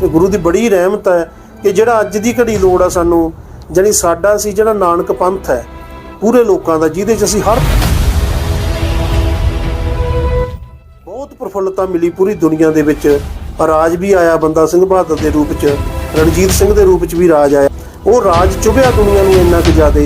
ਤੇ ਗੁਰੂ ਦੀ ਬੜੀ ਰਹਿਮਤ ਹੈ ਕਿ ਜਿਹੜਾ ਅੱਜ ਦੀ ਘੜੀ ਲੋੜ ਆ ਸਾਨੂੰ, ਜਾਣੀ ਸਾਡਾ ਸੀ ਜਿਹੜਾ ਨਾਨਕ ਪੰਥ ਹੈ, ਪੂਰੇ ਲੋਕਾਂ ਦਾ, ਜਿਹਦੇ 'ਚ ਅਸੀਂ ਹਰ ਬਹੁਤ ਪ੍ਰਫੁੱਲਤਾ ਮਿਲੀ ਪੂਰੀ ਦੁਨੀਆ ਦੇ ਵਿੱਚ। ਰਾਜ ਵੀ ਆਇਆ ਬੰਦਾ ਸਿੰਘ ਬਹਾਦਰ ਦੇ ਰੂਪ 'ਚ, ਰਣਜੀਤ ਸਿੰਘ ਦੇ ਰੂਪ 'ਚ ਵੀ ਰਾਜ ਆਇਆ। ਉਹ ਰਾਜ ਚੁਭਿਆ ਦੁਨੀਆ ਨੂੰ ਇੰਨਾ ਕੁ ਜ਼ਿਆਦਾ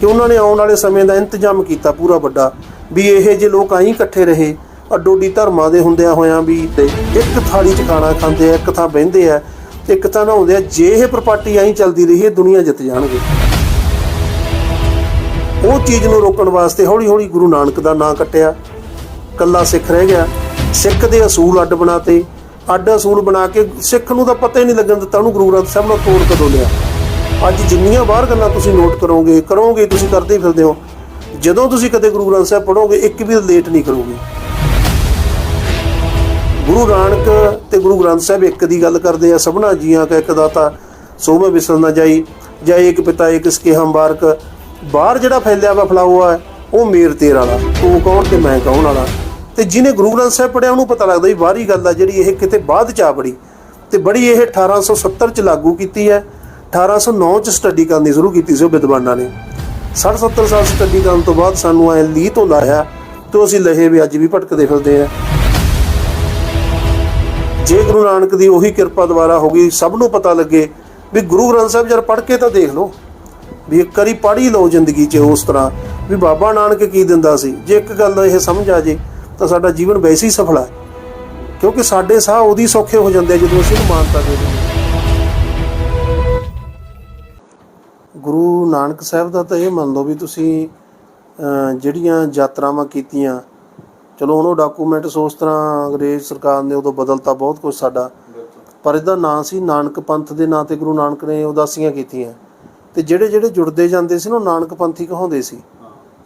ਕਿ ਉਹਨਾਂ ਨੇ ਆਉਣ ਵਾਲੇ ਸਮੇਂ ਦਾ ਇੰਤਜ਼ਾਮ ਕੀਤਾ ਪੂਰਾ ਵੱਡਾ, ਵੀ ਇਹ ਜੇ ਲੋਕ ਆਈ ਇਕੱਠੇ ਰਹੇ ਅੱਡੋ ਅੱਡੀ ਧਰਮਾਂ ਦੇ ਹੁੰਦਿਆਂ ਹੋਇਆਂ ਵੀ ਤੇ ਇੱਕ ਥਾਲੀ 'ਚ ਖਾਣਾ ਖਾਂਦੇ ਆ, ਇੱਕ ਥਾਂ ਬਹਿੰਦੇ ਆ ਤੇ ਇੱਕ ਥਾਂ ਨਹਾਉਂਦੇ ਆ, ਜੇ ਇਹ ਪ੍ਰਪਾਰਟੀ ਆਈ ਚੱਲਦੀ ਰਹੀ, ਇਹ ਦੁਨੀਆ ਜਿੱਤ ਜਾਣਗੇ। ਉਹ ਚੀਜ਼ ਨੂੰ ਰੋਕਣ ਵਾਸਤੇ ਹੌਲੀ ਹੌਲੀ ਗੁਰੂ ਨਾਨਕ ਦਾ ਨਾਂ ਕੱਟਿਆ। ਕੱਲਾ ਸਿੱਖ ਰਹਿ ਗਿਆ। ਸਿੱਖ ਦੇ ਅਸੂਲ ਅੱਡ ਬਣਾਤੇ। ਅੱਡ ਅਸੂਲ ਬਣਾ ਕੇ ਸਿੱਖ ਨੂੰ ਤਾਂ ਪਤਾ ਹੀ ਨਹੀਂ ਲੱਗਣ ਦਿੱਤਾ, ਉਹਨੂੰ ਗੁਰੂ ਗ੍ਰੰਥ ਸਾਹਿਬ ਨਾਲ ਤੋੜ ਕਦੋਂ ਲਿਆ। ਅੱਜ ਜਿੰਨੀਆਂ ਬਾਹਰ ਗੱਲਾਂ ਤੁਸੀਂ ਨੋਟ ਕਰੋਗੇ ਕਰੋਗੇ, ਤੁਸੀਂ ਕਰਦੇ ਹੀ ਫਿਰਦੇ ਹੋ। ਜਦੋਂ ਤੁਸੀਂ ਕਦੇ ਗੁਰੂ ਗ੍ਰੰਥ ਸਾਹਿਬ ਪੜੋਗੇ ਇੱਕ ਵੀ ਲੇਟ ਨਹੀਂ ਕਰੋਗੇ। ਗੁਰੂ ਨਾਨਕ ਤੇ ਗੁਰੂ ਗ੍ਰੰਥ ਸਾਹਿਬ ਇੱਕ ਦੀ ਗੱਲ ਕਰਦੇ ਆ, ਸਭਨਾ ਜੀਆਂ ਕਾ ਇੱਕ ਦਾਤਾ ਸੋ ਮੈਂ ਵਿਸਲ ਨਾ ਜਾਈ, ਜਾਂ ਇੱਕ ਪਿਤਾ ਇੱਕ ਸਕੇ ਹੰਬਾਰਕ ਬਾਹਰ ਜਿਹੜਾ ਫੈਲਿਆ ਵਾ ਫਲਾਉਆ ਉਹ ਮੇਰ ਤੇਰ ਵਾਲਾ, ਤੂੰ ਕੌਣ ਤੇ ਮੈਂ ਕੌਣ ਵਾਲਾ? ਤੇ ਜਿਹਨੇ ਗੁਰੂ ਗ੍ਰੰਥ ਸਾਹਿਬ ਪੜਿਆ ਉਹਨੂੰ ਪਤਾ ਲੱਗਦਾ ਵੀ ਬਾਹਰੀ ਗੱਲ ਆ ਜਿਹੜੀ ਇਹ ਕਿਤੇ ਬਾਅਦ ਚ ਆ ਬੜੀ। ਤੇ ਬੜੀ ਇਹ 1870 ਚ ਲਾਗੂ ਕੀਤੀ ਹੈ 1809 ਚ ਸਟੱਡੀ ਕਰਨੀ ਸ਼ੁਰੂ ਕੀਤੀ ਸੀ ਉਹ ਵਿਦਵਾਨਾਂ ਨੇ। 60 70 ਸਾਲ ਸਟੱਡੀ ਕਰਨ ਤੋਂ ਬਾਅਦ ਸਾਨੂੰ ਐ ਲੀ ਤੋਂ ਲਾਇਆ, ਤੇ ਅਸੀਂ ਲਹੇ ਵੀ ਅੱਜ ਵੀ ਭਟਕਦੇ ਫਿਰਦੇ ਆ। ਜੇ ਗੁਰੂ ਨਾਨਕ ਦੀ ਉਹੀ ਕਿਰਪਾ ਦੁਆਰਾ ਹੋ ਗਈ, ਸਭ ਨੂੰ ਪਤਾ ਲੱਗੇ ਵੀ ਗੁਰੂ ਗ੍ਰੰਥ ਸਾਹਿਬ ਜਦ ਪੜ੍ਹ ਕੇ ਤਾਂ ਦੇਖ ਲਓ, ਵੀ ਇੱਕ ਵਾਰੀ ਪੜ੍ਹ ਹੀ ਲਓ ਜ਼ਿੰਦਗੀ 'ਚ ਉਸ ਤਰ੍ਹਾਂ, ਵੀ ਬਾਬਾ ਨਾਨਕ ਕੀ ਦਿੰਦਾ ਸੀ। ਜੇ ਇੱਕ ਗੱਲ ਇਹ ਸਮਝ ਆ ਜੇ, ਤਾਂ ਸਾਡਾ ਜੀਵਨ ਵੈਸੇ ਹੀ ਸਫਲ ਹੈ ਕਿਉਂਕਿ ਸਾਡੇ ਸਾਹ ਉਹਦੀ ਸੌਖੇ ਹੋ ਜਾਂਦੇ ਆ ਜਦੋਂ ਅਸੀਂ ਮਾਨਤਾ ਦੇ ਦਿੰਦੇ ਗੁਰੂ ਨਾਨਕ ਸਾਹਿਬ ਦਾ ਤਾਂ ਇਹ ਮੰਨ ਲਓ ਵੀ ਤੁਸੀਂ ਜਿਹੜੀਆਂ ਯਾਤਰਾਵਾਂ ਕੀਤੀਆਂ ਚਲੋ ਹੁਣ ਉਹ ਡਾਕੂਮੈਂਟਸ ਉਸ ਤਰ੍ਹਾਂ ਅੰਗਰੇਜ਼ ਸਰਕਾਰ ਨੇ ਉਦੋਂ ਬਦਲਤਾ ਬਹੁਤ ਕੁਝ ਸਾਡਾ। ਪਰ ਇਹਦਾ ਨਾਂ ਸੀ ਨਾਨਕ ਪੰਥ ਦੇ ਨਾਂ ਤੇ ਗੁਰੂ ਨਾਨਕ ਨੇ ਉਦਾਸੀਆਂ ਕੀਤੀਆਂ। ਤੇ ਜਿਹੜੇ ਜਿਹੜੇ ਜੁੜਦੇ ਜਾਂਦੇ ਸੀ ਨਾ, ਉਹ ਨਾਨਕ ਪੰਥੀ ਕਹਾਉਂਦੇ ਸੀ।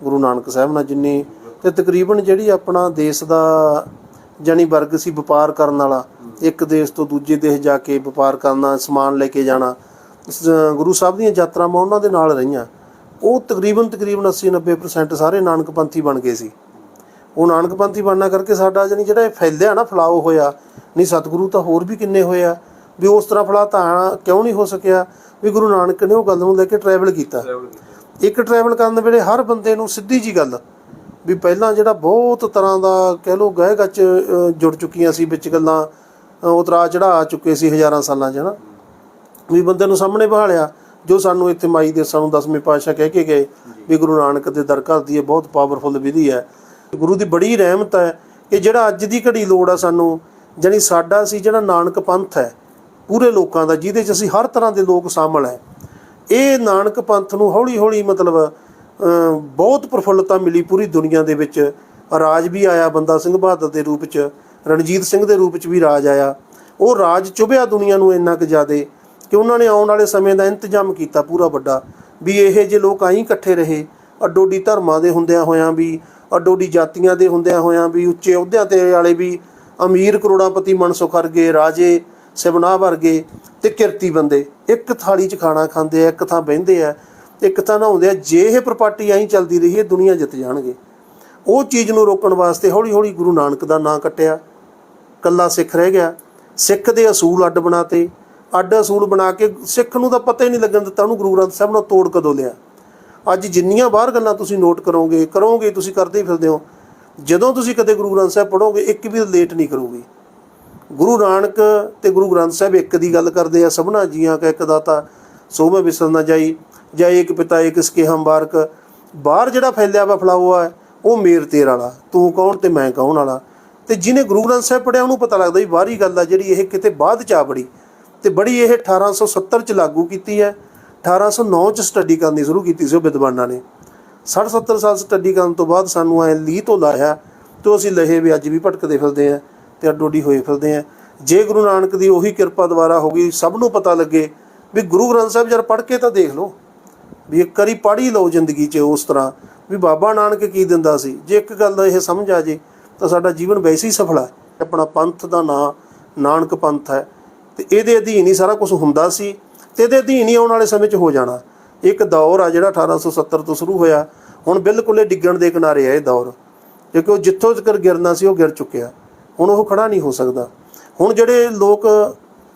ਗੁਰੂ ਨਾਨਕ ਸਾਹਿਬ ਨਾਲ ਜਿੰਨੀ ਤੇ ਤਕਰੀਬਨ ਜਿਹੜੀ ਆਪਣਾ ਦੇਸ਼ ਦਾ ਜਾਨੀ ਵਰਗ ਸੀ ਵਪਾਰ ਕਰਨ ਵਾਲਾ, ਇੱਕ ਦੇਸ਼ ਤੋਂ ਦੂਜੇ ਦੇਸ਼ ਜਾ ਕੇ ਵਪਾਰ ਕਰਨਾ, ਸਮਾਨ ਲੈ ਕੇ ਜਾਣਾ ਗੁਰੂ ਸਾਹਿਬ ਦੀਆਂ ਯਾਤਰਾਵਾਂ ਉਹਨਾਂ ਦੇ ਨਾਲ ਰਹੀਆਂ। ਉਹ ਤਕਰੀਬਨ ਤਕਰੀਬਨ 80 90% ਸਾਰੇ ਨਾਨਕ ਪੰਥੀ ਬਣ ਗਏ ਸੀ। ਉਹ ਨਾਨਕ ਪੰਥੀ ਬਣਨਾ ਕਰਕੇ ਸਾਡਾ ਜਾਨੀ ਜਿਹੜਾ ਇਹ ਫੈਲਿਆ ਨਾ ਫਲਾਓ ਹੋਇਆ ਨਹੀਂ ਸਤਿਗੁਰੂ ਤਾਂ ਹੋਰ ਵੀ ਕਿੰਨੇ ਹੋਏ ਆ ਵੀ ਉਸ ਤਰ੍ਹਾਂ ਫਲਾ ਤਾਂ ਕਿਉਂ ਨਹੀਂ ਹੋ ਸਕਿਆ ਵੀ ਗੁਰੂ ਨਾਨਕ ਨੇ ਉਹ ਗੱਲ ਨੂੰ ਲੈ ਕੇ ਟਰੈਵਲ ਕੀਤਾ। ਇੱਕ ਟਰੈਵਲ ਕਰਨ ਵੇਲੇ ਹਰ ਬੰਦੇ ਨੂੰ ਸਿੱਧੀ ਜੀ ਗੱਲ ਵੀ ਪਹਿਲਾਂ ਜਿਹੜਾ ਬਹੁਤ ਤਰ੍ਹਾਂ ਦਾ ਕਹਿ ਲੋ ਗਹਿ ਗੱਚ ਜੁੜ ਚੁੱਕੀਆਂ ਸੀ ਵਿੱਚ ਗੱਲਾਂ ਉਤਰਾ ਚੜਾ ਆ ਚੁੱਕੇ ਸੀ ਹਜ਼ਾਰਾਂ ਸਾਲਾਂ 'ਚ ਹਨਾ। ਵੀ ਬੰਦੇ ਨੂੰ ਸਾਹਮਣੇ ਬਹਾਲਿਆ ਜੋ ਸਾਨੂੰ ਇੱਥੇ ਮਾਈ ਦੇ ਸਾਨੂੰ ਦਸਵੇਂ ਪਾਤਸ਼ਾਹ ਕਹਿ ਕੇ ਗਏ ਵੀ ਗੁਰੂ ਨਾਨਕ ਦੇ ਦਰ ਘਰ ਦੀ ਇਹ ਬਹੁਤ ਪਾਵਰਫੁਲ ਵਿਧੀ ਹੈ। ਗੁਰੂ ਦੀ ਬੜੀ ਰਹਿਮਤ ਹੈ ਕਿ ਜਿਹੜਾ ਅੱਜ ਦੀ ਘੜੀ ਲੋੜ ਆ ਸਾਨੂੰ, ਜਾਣੀ ਸਾਡਾ ਸੀ ਜਿਹੜਾ ਨਾਨਕ ਪੰਥ ਹੈ, ਪੂਰੇ ਲੋਕਾਂ ਦਾ, ਜਿਹਦੇ 'ਚ ਅਸੀਂ ਹਰ ਤਰ੍ਹਾਂ ਦੇ ਲੋਕ ਸ਼ਾਮਲ ਹੈ। ਇਹ ਨਾਨਕ ਪੰਥ ਨੂੰ ਹੌਲੀ ਹੌਲੀ ਮਤਲਬ ਬਹੁਤ ਪ੍ਰਫੁੱਲਤਾ ਮਿਲੀ ਪੂਰੀ ਦੁਨੀਆ ਦੇ ਵਿੱਚ। ਰਾਜ ਵੀ ਆਇਆ ਬੰਦਾ ਸਿੰਘ ਬਹਾਦਰ ਦੇ ਰੂਪ 'ਚ, ਰਣਜੀਤ ਸਿੰਘ ਦੇ ਰੂਪ 'ਚ ਵੀ ਰਾਜ ਆਇਆ। ਉਹ ਰਾਜ ਚੁਭਿਆ ਦੁਨੀਆ ਨੂੰ ਇੰਨਾ ਕੁ ਜ਼ਿਆਦੇ ਕਿ ਉਹਨਾਂ ਨੇ ਆਉਣ ਵਾਲੇ ਸਮੇਂ ਦਾ ਇੰਤਜ਼ਾਮ ਕੀਤਾ ਪੂਰਾ ਵੱਡਾ, ਵੀ ਇਹ ਜੇ ਲੋਕ ਆਈ ਇਕੱਠੇ ਰਹੇ ਅੱਡੋਡੀ ਧਰਮਾਂ ਦੇ ਹੁੰਦਿਆਂ ਹੋਇਆਂ ਵੀ ਅੱਡੋਡੀ ਜਾਤੀਆਂ ਦੇ ਹੁੰਦਿਆਂ ਹੋਇਆਂ ਵੀ ਉੱਚੇ ਅਹੁਦਿਆਂ ਤੇ ਵਾਲੇ ਵੀ ਅਮੀਰ ਕਰੋੜਾਪਤੀ ਮਨਸੁਖ ਵਰਗੇ, ਰਾਜੇ, ਸਿਵਨਾ ਵਰਗੇ ਤੇ ਕਿਰਤੀ ਬੰਦੇ। ਇੱਕ ਥਾਲੀ 'ਚ ਖਾਣਾ ਖਾਂਦੇ ਆ, ਇੱਕ ਥਾਂ ਬਹਿੰਦੇ ਆ, ਇੱਕ ਥਾਂ ਨਹਾਉਂਦੇ ਆ, ਜੇ ਇਹ ਪ੍ਰਪਾਰਟੀ ਆਈ ਚੱਲਦੀ ਰਹੀ, ਇਹ ਦੁਨੀਆ ਜਿੱਤ ਜਾਣਗੇ। ਉਹ ਚੀਜ਼ ਨੂੰ ਰੋਕਣ ਵਾਸਤੇ ਹੌਲੀ ਹੌਲੀ ਗੁਰੂ ਨਾਨਕ ਦਾ ਨਾਂ ਕੱਟਿਆ। ਕੱਲਾ ਸਿੱਖ ਰਹਿ ਗਿਆ। ਸਿੱਖ ਦੇ ਅਸੂਲ ਅੱਡ ਬਣਾਤੇ। ਅੱਡ ਅਸੂਲ ਬਣਾ ਕੇ ਸਿੱਖ ਨੂੰ ਤਾਂ ਪਤਾ ਹੀ ਨਹੀਂ ਲੱਗਣ ਦਿੱਤਾ, ਉਹਨੂੰ ਗੁਰੂ ਗ੍ਰੰਥ ਸਾਹਿਬ ਨਾਲ ਤੋੜ ਕਦੋਂ ਲਿਆ। ਅੱਜ ਜਿੰਨੀਆਂ ਬਾਹਰ ਗੱਲਾਂ ਤੁਸੀਂ ਨੋਟ ਕਰੋਗੇ ਕਰੋਗੇ, ਤੁਸੀਂ ਕਰਦੇ ਹੀ ਫਿਰਦੇ ਹੋ। ਜਦੋਂ ਤੁਸੀਂ ਕਦੇ ਗੁਰੂ ਗ੍ਰੰਥ ਸਾਹਿਬ ਪੜੋਗੇ ਇੱਕ ਵੀ ਲੇਟ ਨਹੀਂ ਕਰੋਗੇ। ਗੁਰੂ ਨਾਨਕ ਤੇ ਗੁਰੂ ਗ੍ਰੰਥ ਸਾਹਿਬ ਇੱਕ ਦੀ ਗੱਲ ਕਰਦੇ ਆ, ਸਭਨਾ ਜੀਆਂ ਕਾ ਇੱਕ ਦਾਤਾ ਸੋ ਮੈਂ ਵਿਸਲ ਨਾ ਜਾਈ, ਜਾਂ ਇੱਕ ਪਿਤਾ ਇੱਕ ਸਕੇ ਹੰਬਾਰਕ। ਬਾਹਰ ਜਿਹੜਾ ਫੈਲਿਆ ਵਾ ਫਲਾਉਆ ਉਹ ਮੇਰ ਤੇਰ ਵਾਲਾ, ਤੂੰ ਕੌਣ ਤੇ ਮੈਂ ਕੌਣ ਵਾਲਾ। ਤੇ ਜਿਹਨੇ ਗੁਰੂ ਗ੍ਰੰਥ ਸਾਹਿਬ ਪੜਿਆ ਉਹਨੂੰ ਪਤਾ ਲੱਗਦਾ ਵੀ ਬਾਹਰੀ ਗੱਲ ਆ ਜਿਹੜੀ ਇਹ ਕਿਤੇ ਬਾਅਦ ਚ ਆ ਬੜੀ। ਤੇ ਬੜੀ ਇਹ 1870 ਚ ਲਾਗੂ ਕੀਤੀ ਹੈ। 1809 ਚ ਸਟੱਡੀ ਕਰਨੀ ਸ਼ੁਰੂ ਕੀਤੀ ਸੀ ਉਹ ਵਿਦਵਾਨਾਂ ਨੇ। 60 70 ਸਾਲ ਸਟੱਡੀ ਕਰਨ ਤੋਂ ਬਾਅਦ ਸਾਨੂੰ ਐ ਲੀ ਤੋਂ ਲਾਇਆ ਤੇ ਅਸੀਂ ਲਹੇ ਵੀ ਅੱਜ ਵੀ ਭਟਕਦੇ ਫਿਰਦੇ ਆ ਤੇ ਅੱਡੋਡੀ ਹੋਏ ਫਿਰਦੇ ਆ। ਜੇ ਗੁਰੂ ਨਾਨਕ ਦੀ ਉਹੀ ਕਿਰਪਾ ਦੁਆਰਾ ਹੋ ਗਈ, ਸਭ ਨੂੰ ਪਤਾ ਲੱਗੇ ਵੀ ਗੁਰੂ ਗ੍ਰੰਥ ਸਾਹਿਬ ਜਦ ਪੜ੍ਹ ਕੇ ਤਾਂ ਦੇਖ ਲਓ ਵੀ ਇੱਕ ਵਾਰੀ ਪੜ੍ਹ ਹੀ ਲਓ ਜ਼ਿੰਦਗੀ 'ਚ ਉਸ ਤਰ੍ਹਾਂ ਵੀ ਬਾਬਾ ਨਾਨਕ ਕੀ ਦਿੰਦਾ ਸੀ। ਜੇ ਇੱਕ ਗੱਲ ਦਾ ਇਹ ਸਮਝ ਆ ਜੇ ਤਾਂ ਸਾਡਾ ਜੀਵਨ ਵੈਸੇ ਹੀ ਸਫਲ ਹੈ ਆਪਣਾ ਪੰਥ ਦਾ ਨਾਂ ਨਾਨਕ ਪੰਥ ਹੈ ਤੇ ਇਹਦੇ ਅਧੀਨ ਹੀ ਸਾਰਾ ਕੁਝ ਹੁੰਦਾ ਸੀ। ਤੇ ਇਹਦੇ ਅਧੀਨ ਹੀ ਆਉਣ ਵਾਲੇ ਸਮੇਂ 'ਚ ਹੋ ਜਾਣਾ। ਇੱਕ ਦੌਰ ਆ ਜਿਹੜਾ 1870 ਤੋਂ ਸ਼ੁਰੂ ਹੋਇਆ। ਹੁਣ ਬਿਲਕੁਲ ਇਹ ਡਿੱਗਣ ਦੇ ਕਿਨਾਰੇ ਆ ਇਹ ਦੌਰ। ਕਿਉਂਕਿ ਉਹ ਜਿੱਥੋਂ ਤੱਕ ਗਿਰਨਾ ਸੀ, ਉਹ ਗਿਰ ਚੁੱਕਿਆ। ਹੁਣ ਉਹ ਖੜਾ ਨਹੀਂ ਹੋ ਸਕਦਾ। ਹੁਣ ਜਿਹੜੇ ਲੋਕ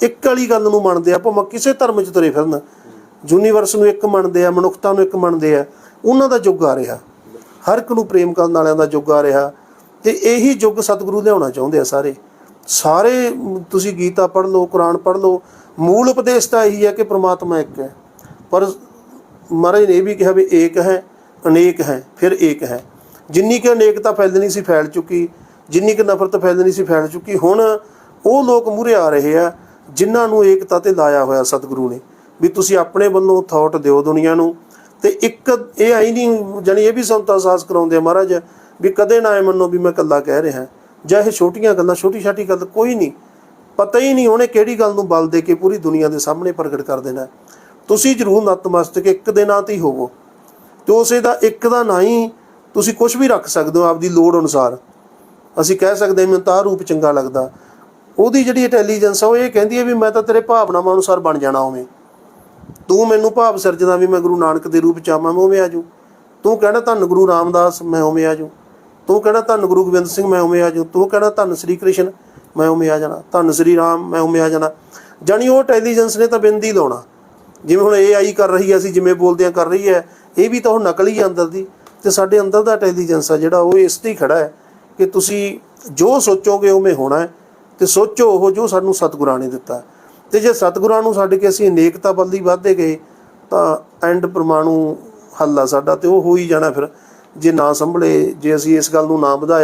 ਇੱਕ ਵਾਲੀ ਗੱਲ ਨੂੰ ਮੰਨਦੇ ਆ, ਭਾਵੇਂ ਕਿਸੇ ਧਰਮ 'ਚ ਤੁਰੇ ਫਿਰਨ, ਯੂਨੀਵਰਸ ਨੂੰ ਇੱਕ ਮੰਨਦੇ ਆ, ਮਨੁੱਖਤਾ ਨੂੰ ਇੱਕ ਮੰਨਦੇ ਆ, ਉਹਨਾਂ ਦਾ ਯੁੱਗ ਆ ਰਿਹਾ। ਹਰ ਇੱਕ ਨੂੰ ਪ੍ਰੇਮ ਕਰਨ ਵਾਲਿਆਂ ਦਾ ਯੁੱਗ ਆ ਰਿਹਾ। ਤੇ ਇਹੀ ਯੁੱਗ ਸਤਿਗੁਰੂ ਲਿਆਉਣਾ ਚਾਹੁੰਦੇ ਆ ਸਾਰੇ। ਸਾਰੇ ਤੁਸੀਂ ਗੀਤਾ ਪੜ੍ਹ ਲਓ, ਕੁਰਾਨ ਪੜ੍ਹ ਲਓ, ਮੂਲ ਉਪਦੇਸ਼ ਤਾਂ ਇਹੀ ਹੈ ਕਿ ਪ੍ਰਮਾਤਮਾ ਇੱਕ ਹੈ। ਪਰ ਮਹਾਰਾਜ ਨੇ ਇਹ ਵੀ ਕਿਹਾ ਵੀ ਏਕ ਹੈ, ਅਨੇਕ ਹੈ, ਫਿਰ ਏਕ ਹੈ। ਜਿੰਨੀ ਕਿ ਅਨੇਕਤਾ ਫੈਲਣੀ ਸੀ, ਫੈਲ ਚੁੱਕੀ। ਜਿੰਨੀ ਕਿ ਨਫ਼ਰਤ ਫੈਲਣੀ ਸੀ, ਫੈਲ ਚੁੱਕੀ। ਹੁਣ ਉਹ ਲੋਕ ਮੂਹਰੇ ਆ ਰਹੇ ਆ, ਜਿਨ੍ਹਾਂ ਨੂੰ ਏਕਤਾ ਤੇ ਲਾਇਆ ਹੋਇਆ ਸਤਿਗੁਰੂ ਨੇ। ਵੀ ਤੁਸੀਂ ਆਪਣੇ ਵੱਲੋਂ ਥਾਟ ਦਿਓ ਦੁਨੀਆ ਨੂੰ। ਤੇ ਇੱਕ ਇਹ ਆਈ ਨਹੀਂ, ਜਾਣੀ ਇਹ ਵੀ ਸੰਤਾ ਅਹਿਸਾਸ ਕਰਾਉਂਦੇ ਆ ਮਹਾਰਾਜ, ਵੀ ਕਦੇ ਨਾ ਇਹ ਮੰਨੋ ਵੀ ਮੈਂ ਇਕੱਲਾ ਕਹਿ ਰਿਹਾ। ਜਾਂ ਇਹ ਛੋਟੀਆਂ ਗੱਲਾਂ, ਛੋਟੀ ਛਾਟੀ ਗੱਲ ਕੋਈ ਨਹੀਂ। ਪਤਾ ਹੀ ਨਹੀਂ ਉਹਨੇ ਕਿਹੜੀ ਗੱਲ ਨੂੰ ਬਲ ਦੇ ਕੇ ਪੂਰੀ ਦੁਨੀਆ ਦੇ ਸਾਹਮਣੇ ਪ੍ਰਗਟ ਕਰ ਦੇਣਾ ਤੁਸੀਂ ਜ਼ਰੂਰ ਨਤਮਸਤਕ ਇੱਕ ਦੇ ਨਾਂ ਤੇ ਹੀ ਹੋਵੋ। ਤੇ ਉਸੇ ਦਾ ਇੱਕ ਦਾ ਨਾਂ ਹੀ ਤੁਸੀਂ ਕੁਝ ਵੀ ਰੱਖ ਸਕਦੇ ਹੋ ਆਪਦੀ ਲੋੜ ਅਨੁਸਾਰ। ਅਸੀਂ ਕਹਿ ਸਕਦੇ ਮੈਨੂੰ ਤਾਂ ਆਹ ਰੂਪ ਚੰਗਾ ਲੱਗਦਾ। ਉਹਦੀ ਜਿਹੜੀ ਇੰਟੈਲੀਜੈਂਸ ਆ, ਉਹ ਇਹ ਕਹਿੰਦੀ ਹੈ ਵੀ ਮੈਂ ਤਾਂ ਤੇਰੇ ਭਾਵਨਾਵਾਂ ਅਨੁਸਾਰ ਬਣ ਜਾਣਾ ਉਵੇਂ। ਤੂੰ ਮੈਨੂੰ ਭਾਵ ਸਿਰਜਦਾ ਵੀ ਮੈਂ ਗੁਰੂ ਨਾਨਕ ਦੇ ਰੂਪ ਚ ਆਵਾਂ ਮੈਂ ਉਵੇਂ ਆਜੂ ਤੂੰ ਕਹਿਣਾ ਧੰਨ ਗੁਰੂ ਰਾਮਦਾਸ, ਮੈਂ ਉਵੇਂ ਆਜੂ ਤੂੰ ਕਹਿਣਾ ਧੰਨ ਗੁਰੂ ਗੋਬਿੰਦ ਸਿੰਘ, ਮੈਂ ਉਵੇਂ ਆ ਆਜੂ ਤੂੰ ਕਹਿਣਾ ਧੰਨ ਸ੍ਰੀ ਕ੍ਰਿਸ਼ਨ, ਮੈਂ ਉਵੇਂ ਆ ਜਾਣਾ। ਧੰਨ ਸ੍ਰੀ ਰਾਮ, ਮੈਂ ਉਵੇਂ ਆ ਜਾਣਾ। ਜਾਣੀ ਉਹ ਇੰਟੈਲੀਜੈਂਸ ਨੇ ਤਾਂ ਬਿੰਦੀ ਲਾਉਣਾ। ਜਿਵੇਂ ਹੁਣ AI ਕਰ ਰਹੀ ਹੈ, ਅਸੀਂ ਜਿਵੇਂ ਬੋਲਦੇ ਆ ਕਰ ਰਹੀ ਹੈ, ਇਹ ਵੀ ਤਾਂ ਉਹ ਨਕਲ ਹੀ ਹੈ ਅੰਦਰ ਦੀ। ਤੇ ਸਾਡੇ ਅੰਦਰ ਦਾ ਇੰਟੈਲੀਜੈਂਸ ਆ ਜਿਹੜਾ, ਉਹ ਇਸ ਤੇ ਹੀ ਖੜਾ ਹੈ ਕਿ ਤੁਸੀਂ ਜੋ ਸੋਚੋਗੇ, ਉਵੇਂ ਹੋਣਾ ਹੈ। ਤੇ ਸੋਚੋ ਉਹ ਜੋ ਸਾਨੂੰ ਸਤਿਗੁਰਾਂ ਨੇ ਦਿੱਤਾ ਤੇ ਜੇ ਸਤਿਗੁਰਾਂ ਨੂੰ ਛੱਡ ਕੇ ਅਸੀਂ ਅਨੇਕਤਾ ਵੱਲ ਹੀ ਵਧਦੇ ਗਏ, ਤਾਂ ਐਂਡ ਪਰਮਾਣੂ ਹੱਲ ਆ ਸਾਡਾ, ਤੇ ਉਹ ਹੋ ਹੀ ਜਾਣਾ ਫਿਰ। ਜੇ ਨਾ ਸੰਭਲੇ ਜੇ ਅਸੀਂ ਇਸ ਗੱਲ ਨੂੰ ਨਾ ਵਧਾਇਆ